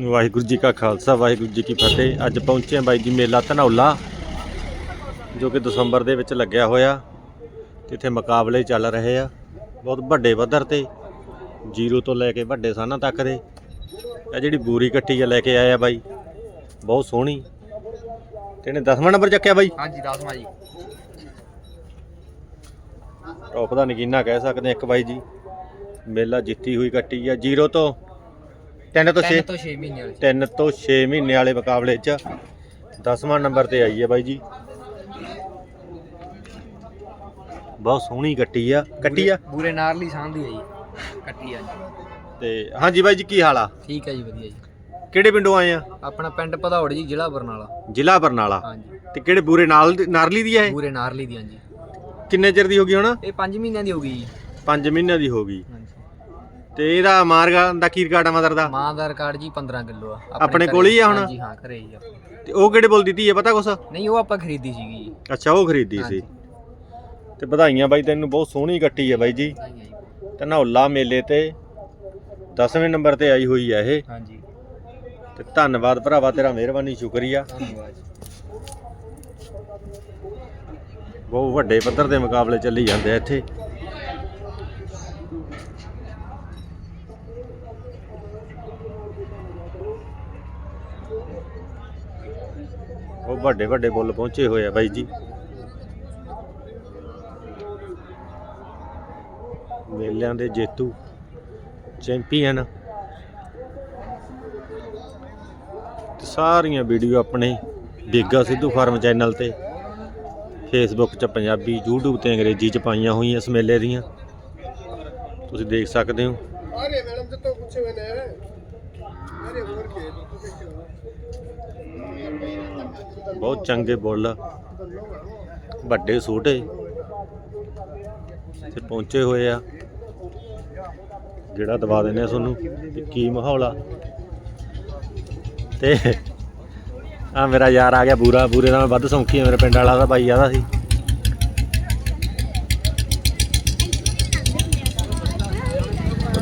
ਵਾਹਿਗੁਰੂ ਜੀ ਕਾ ਖਾਲਸਾ ਵਾਹਿਗੁਰੂ ਜੀ ਕੀ ਫਤਿਹ। ਅੱਜ ਪਹੁੰਚੇ ਹਾਂ ਬਾਈ ਜੀ ਮੇਲਾ ਧਨੌਲਾ ਜੋ ਕਿ ਦਸੰਬਰ ਦੇ ਵਿੱਚ ਲੱਗਿਆ ਹੋਇਆ ਤੇ ਇੱਥੇ ਮੁਕਾਬਲੇ ਚੱਲ ਰਹੇ ਆ। ਬਹੁਤ ਵੱਡੇ ਪੱਧਰ ਤੇ ਜ਼ੀਰੋ ਤੋਂ ਲੈ ਕੇ ਵੱਡੇ ਸਾਨਾਂ ਤੱਕ ਦੇ। ਆ ਜਿਹੜੀ ਬੂਰੀ ਕੱਟੀ ਆ ਲੈ ਕੇ ਆਇਆ ਬਾਈ ਬਹੁਤ ਸੋਹਣੀ। ਤੇ ਇਹਨੇ 10ਵਾਂ ਨੰਬਰ ਚੱਕਿਆ ਬਾਈ? ਹਾਂਜੀ ਦਸਵਾਂ ਜੀ। ਟੌਪ ਦਾ ਨਗੀਨਾ ਕਹਿ ਸਕਦੇ ਹਾਂ ਇੱਕ ਬਾਈ ਜੀ। ਮੇਲਾ ਜਿੱਤੀ ਹੋਈ ਕੱਟੀ ਆ ਜ਼ੀਰੋ ਤੋਂ 3 ਤੋਂ 6 3 ਤੋਂ 6 ਮਹੀਨੇ ਵਾਲੀ। 3 ਤੋਂ 6 ਮਹੀਨੇ ਵਾਲੇ ਮੁਕਾਬਲੇ 'ਚ 10ਵਾਂ ਨੰਬਰ ਤੇ ਆਈ ਹੈ ਬਾਈ ਜੀ। ਬਹੁਤ ਸੋਹਣੀ ਕੱਟੀ ਆ। ਕੱਟੀ ਆ? ਬੂਰੇ ਨਾਰਲੀ ਸਾਂਭਦੀ ਹੈ ਜੀ। ਕੱਟੀ ਆ ਜੀ। ਤੇ ਹਾਂਜੀ ਬਾਈ ਜੀ ਕੀ ਹਾਲ ਆ? ਠੀਕ ਹੈ ਜੀ ਵਧੀਆ ਜੀ। ਕਿਹੜੇ ਪਿੰਡੋਂ ਆਏ ਆ? ਆਪਣਾ ਪਿੰਡ ਭਦੌੜ ਜੀ ਜ਼ਿਲ੍ਹਾ ਬਰਨਾਲਾ। ਜ਼ਿਲ੍ਹਾ ਬਰਨਾਲਾ। ਹਾਂਜੀ। ਤੇ ਕਿਹੜੇ ਬੂਰੇ ਨਾਲ ਨਾਰਲੀ ਦੀ ਆ ਇਹ? ਬੂਰੇ ਨਾਰਲੀ ਦੀ ਹਾਂਜੀ। ਕਿੰਨੇ ਚਿਰ ਦੀ ਹੋ ਗਈ ਹੁਣ? ਇਹ 5 ਮਹੀਨਿਆਂ ਦੀ ਹੋ ਗਈ ਜੀ। 5 ਮਹੀਨਿਆਂ ਦੀ ਹੋ ਗਈ। ਹਾਂਜੀ। ਤੇ ਇਹਦਾ ਮਾਰਗਾ ਦਾ ਕੀ ਰਿਕਾਰਡ ਆ ਮਦਰ ਦਾ? ਮਾਂ ਦਾ ਰਿਕਾਰਡ ਜੀ 15 ਕਿਲੋ ਆ। ਆਪਣੇ ਕੋਲ ਹੀ ਆ ਹੁਣ? ਹਾਂਜੀ ਹਾਂ ਘਰੇ ਹੀ ਆ। ਤੇ ਉਹ ਕਿਹੜੇ ਬੋਲ ਦਿੱਤੀ ਹੈ ਪਤਾ ਕੁਛ? ਨਹੀਂ ਉਹ ਆਪਾਂ ਖਰੀਦੀ ਸੀਗੀ ਜੀ। ਅੱਛਾ ਉਹ ਖਰੀਦੀ ਸੀ। ਹਾਂਜੀ। ਤੇ ਵਧਾਈਆਂ ਬਾਈ ਤੈਨੂੰ ਬਹੁਤ ਸੋਹਣੀ ਕੱਟੀ ਹੈ ਬਾਈ ਜੀ। ਨਹੀਂ ਹੈ ਜੀ ਧਨੌਲਾ ਮੇਲੇ ਤੇ 10ਵੇਂ ਨੰਬਰ ਤੇ ਆਈ ਹੋਈ ਹੈ ਇਹ। ਹਾਂਜੀ। ਤੇ ਧੰਨਵਾਦ ਭਰਾਵਾ ਤੇਰਾ ਮਿਹਰਬਾਨੀ ਸ਼ੁਕਰੀਆ। ਧੰਨਵਾਦ ਜੀ। ਬਹੁਤ ਵੱਡੇ ਪੱਧਰ ਦੇ ਮੁਕਾਬਲੇ ਚੱਲੀ ਜਾਂਦੇ ਆ ਇੱਥੇ। ਉਹ ਵੱਡੇ ਵੱਡੇ ਬੁੱਲ ਪਹੁੰਚੇ ਹੋਏ ਆ ਬਾਈ ਜੀ। ਮੇਲਿਆਂ ਦੇ ਜੇਤੂ, ਚੈਂਪੀਅਨ। ਸਾਰੀਆਂ ਵੀਡੀਓ ਆਪਣੇ ਬੇਗਾ ਸਿੱਧੂ ਫਾਰਮ ਚੈਨਲ ਤੇ ਫੇਸਬੁੱਕ 'ਚ, ਪੰਜਾਬੀ YouTube ਤੇ ਅੰਗਰੇਜ਼ੀ 'ਚ ਪਾਈਆਂ ਹੋਈਆਂ ਇਸ ਮੇਲੇ ਦੀਆਂ। ਤੁਸੀਂ ਦੇਖ ਸਕਦੇ ਹੋ। ਬਹੁਤ ਚੰਗੇ ਬੁੱਲ। ਵੱਡੇ ਛੋਟੇ ਤੇ ਪਹੁੰਚੇ ਹੋਏ ਆ। ਜਿਹੜਾ ਦਵਾ ਦਿੰਦੇ ਆ ਤੁਹਾਨੂੰ ਵੀ ਕੀ ਮਾਹੌਲ ਆ। ਤੇ ਆ ਮੇਰਾ ਯਾਰ ਆ ਗਿਆ ਬੂਰਾ। ਬੂਰੇ ਦਾ ਮੈਂ ਵੱਧ ਸੌਂਕੀ ਆ ਮੇਰੇ ਪਿੰਡ ਵਾਲਾ ਦਾ ਬਾਈ ਆਦਾ ਸੀ।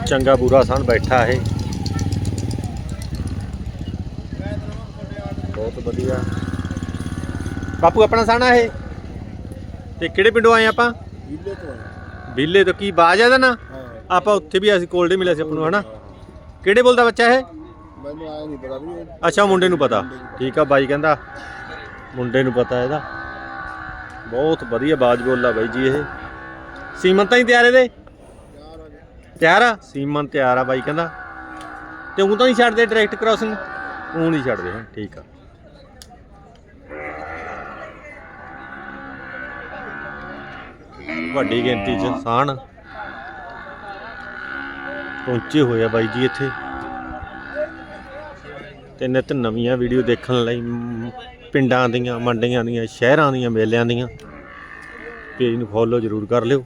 ਚੰਗਾ ਬੂਰਾ ਸਣ ਬੈਠਾ ਇਹ। ਬਹੁਤ ਵਧੀਆ। ਬਾਪੂ ਆਪਣਾ ਸਾਣਾ ਇਹ? ਤੇ ਕਿਹੜੇ ਪਿੰਡੋਂ ਆਏ ਆਪਾਂ? ਬੀਲੇ ਤੋਂ ਬੀਲੇ ਤੋਂ। ਕੀ ਬਾਜ ਹੈ ਨਾ? ਆਪਾਂ ਉੱਥੇ ਵੀ ਅਸੀਂ ਕੋਲਡੇ ਮਿਲਿਆ ਸੀ ਆਪ ਨੂੰ ਹਨਾ? ਕਿਹੜੇ ਬੋਲਦਾ ਬੱਚਾ ਇਹ? ਮੈਨੂੰ ਆਇਆ ਨਹੀਂ ਪਤਾ ਵੀ ਅੱਛਾ ਮੁੰਡੇ ਨੂੰ ਪਤਾ। ਠੀਕ ਆ ਬਾਈ ਕਹਿੰਦਾ। ਮੁੰਡੇ ਨੂੰ ਪਤਾ ਇਹਦਾ। ਬਹੁਤ ਵਧੀਆ ਬਾਜ ਬੋਲਾ ਬਾਈ ਜੀ ਇਹ। ਸੀਮਨ ਤਾਂ ਹੀ ਤਿਆਰ ਇਹਦੇ? ਤਿਆਰ ਆ ਸੀਮਨ ਤਿਆਰ ਆ ਬਾਈ ਕਹਿੰਦਾ। ਤੇ ਉਹ ਤਾਂ ਨਹੀਂ ਛੱਡਦੇ ਡਾਇਰੈਕਟ ਕ੍ਰਾਸਿੰਗ ਉਹ ਨਹੀਂ ਛੱਡਦੇ ਠੀਕ ਆ। ਵੱਡੀ ਗਿਣਤੀ 'ਚ ਸਾਣ। ਪਹੁੰਚੇ ਹੋਏ ਆ ਬਾਈ ਜੀ ਇੱਥੇ। ਤੇ ਨਿਤ ਨਵੀਆਂ ਵੀਡੀਓ ਦੇਖਣ ਲਈ ਪਿੰਡਾਂ ਦੀਆਂ, ਮੰਡੀਆਂ ਦੀਆਂ, ਸ਼ਹਿਰਾਂ ਦੀਆਂ, ਮੇਲਿਆਂ ਦੀਆਂ। ਪੇਜ ਨੂੰ ਫੋਲੋ ਜ਼ਰੂਰ ਕਰ ਲਿਓ।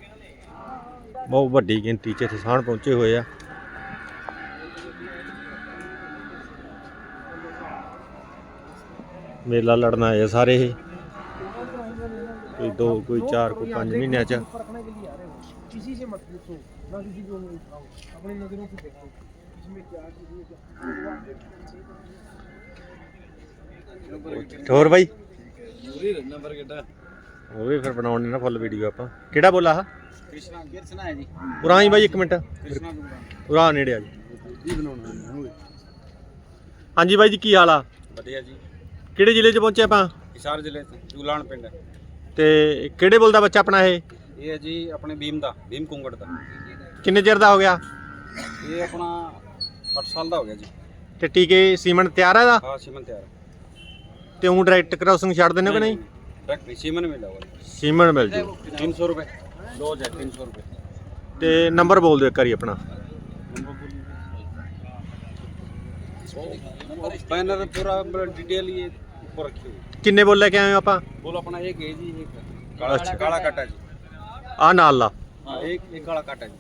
ਬਹੁਤ ਵੱਡੀ ਗਿਣਤੀ 'ਚ ਇੱਥੇ ਸਾਣ ਪਹੁੰਚੇ ਹੋਏ ਆ। ਮੇਲਾ ਲੜਨ ਆਏ ਆ ਸਾਰੇ ਇਹ। ਕੋਈ ਦੋ ਕੋਈ ਚਾਰ ਕੋਈ ਪੰਜ ਮਹੀਨਿਆਂ 'ਚ परखने के लिए आ रहे हो किसी से मत पूछो ना किसी को उंगली उठाओ अपनी नजरों से देखो इसमें क्या चीज है क्या ਹੋਰ ਬਾਈ ਪੂਰੀ ਨੰਬਰ ਕਿੱਡਾ ਉਹ ਵੀ ਫਿਰ ਬਣਾਉਣੀ ਨਾ ਫੁੱਲ ਵੀਡੀਓ ਆਪਾਂ ਕਿਹੜਾ ਬੋਲਾ ਆ ਕ੍ਰਿਸ਼ਨਾ ਕਿਰਸਨਾ ਹੈ ਜੀ ਉਰਾਂ ਹੀ ਬਾਈ ਇੱਕ ਮਿੰਟ ਕ੍ਰਿਸ਼ਨਾ ਉਰਾਂ ਨੇੜੇ ਆ ਜੀ ये बनाना है ਹਾਂਜੀ ਬਾਈ ਜੀ ਕੀ ਹਾਲ ਆ ਵਧੀਆ ਜੀ ਕਿਹੜੇ ਜ਼ਿਲ੍ਹੇ 'ਚ ਪਹੁੰਚੇ ਆਪਾਂ ਹਿਸਾਰ ਜ਼ਿਲ੍ਹੇ ਤੋਂ ਚੂਲਾਣ ਪਿੰਡ ਤੇ ਕਿਹੜੇ ਬੋਲ ਦਾ ਬੱਚਾ ਆਪਣਾ ਇਹ ਇਹ ਹੈ ਜੀ ਆਪਣੇ ਭੀਮ ਦਾ ਭੀਮ ਕੁੰਗੜ ਦਾ ਕਿੰਨੇ ਚਿਰ ਦਾ ਹੋ ਗਿਆ ਇਹ ਆਪਣਾ 8 ਸਾਲ ਦਾ ਹੋ ਗਿਆ ਜੀ ਤੇ ਟੀਕੇ ਸੀਮਨ ਤਿਆਰ ਆ ਦਾ ਹਾਂ ਸੀਮਨ ਤਿਆਰ ਤੇ ਉਹ ਡਾਇਰੈਕਟ ਕ੍ਰਾਸਿੰਗ ਛੱਡ ਦਿੰਦੇ ਹੋ ਕਿ ਨਹੀਂ ਡਾਇਰੈਕਟ ਨਹੀਂ ਸੀਮਨ ਮਿਲਾ हुआ ਸੀਮਨ ਮਿਲ ਜੂ 300 रुपए डोज है 300 रुपए ਤੇ ਨੰਬਰ ਬੋਲ ਦਿਓ ਇੱਕ ਵਾਰੀ ਆਪਣਾ बैनर पूरा डिटेल ये ऊपर रखी हुई ਕਿੰਨੇ ਬੋਲ ਲੈ ਕੇ ਆਏ ਹੋ ਆਪਾਂ बोल अपना एक है जी एक काला काला काटा जी ਆ ਨਾਲ ਲਾ हाँ एक एक काला काटा जी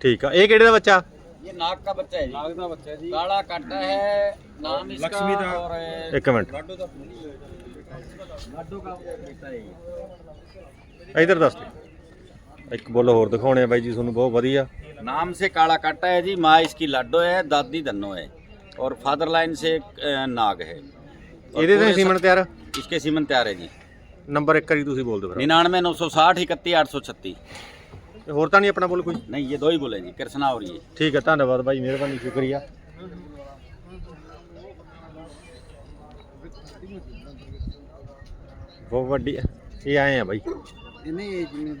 ਠੀਕ ਆ ਇਹ ਕਿਹੜੇ ਦਾ ਬੱਚਾ ये नाग का बच्चा है नाग का बच्चा है जी काला काटा है नाम इसका लक्ष्मी दा- और ਇੱਕ ਮਿੰਟ लाडू का लाडू का बेटा है ये। ਇਧਰ ਦੱਸ ਦੇ ਇੱਕ ਬੋਲ ਹੋਰ ਦਿਖਾਉਣੇ ਆ ਬਾਈ ਜੀ ਤੁਹਾਨੂੰ ਬਹੁਤ ਵਧੀਆ नाम से काला काटा है जी माँ इसकी लाडो है दादी धनो है और फादर लाइन से एक अ, नाग है और ਇਹਦੇ ਤੇ पूरे ਸੀਮਨ ਤਿਆਰ सब- इसके सीमन तैयार है जी ਨੰਬਰ ਇੱਕ ਵਾਰੀ ਤੁਸੀਂ ਬੋਲ ਦਿਓ ਫਿਰ निन्यानवे नौ सौ साठ इकतीस आठ सौ छत्तीस ਤੇ ਹੋਰ ਤਾਂ ਨਹੀਂ ਆਪਣਾ ਬੋਲ ਕੋਈ नहीं ये दो ही बोले जी कृष्णा और ये ਠੀਕ ਹੈ ਧੰਨਵਾਦ ਬਾਈ ਮਿਹਰਬਾਨੀ ਸ਼ੁਕਰੀਆ ਬਹੁਤ ਵੱਡੀ ਇਹ ਆਏ ਆ ਬਾਈ ਨਹੀਂ ਇਹ ਜਿਵੇਂ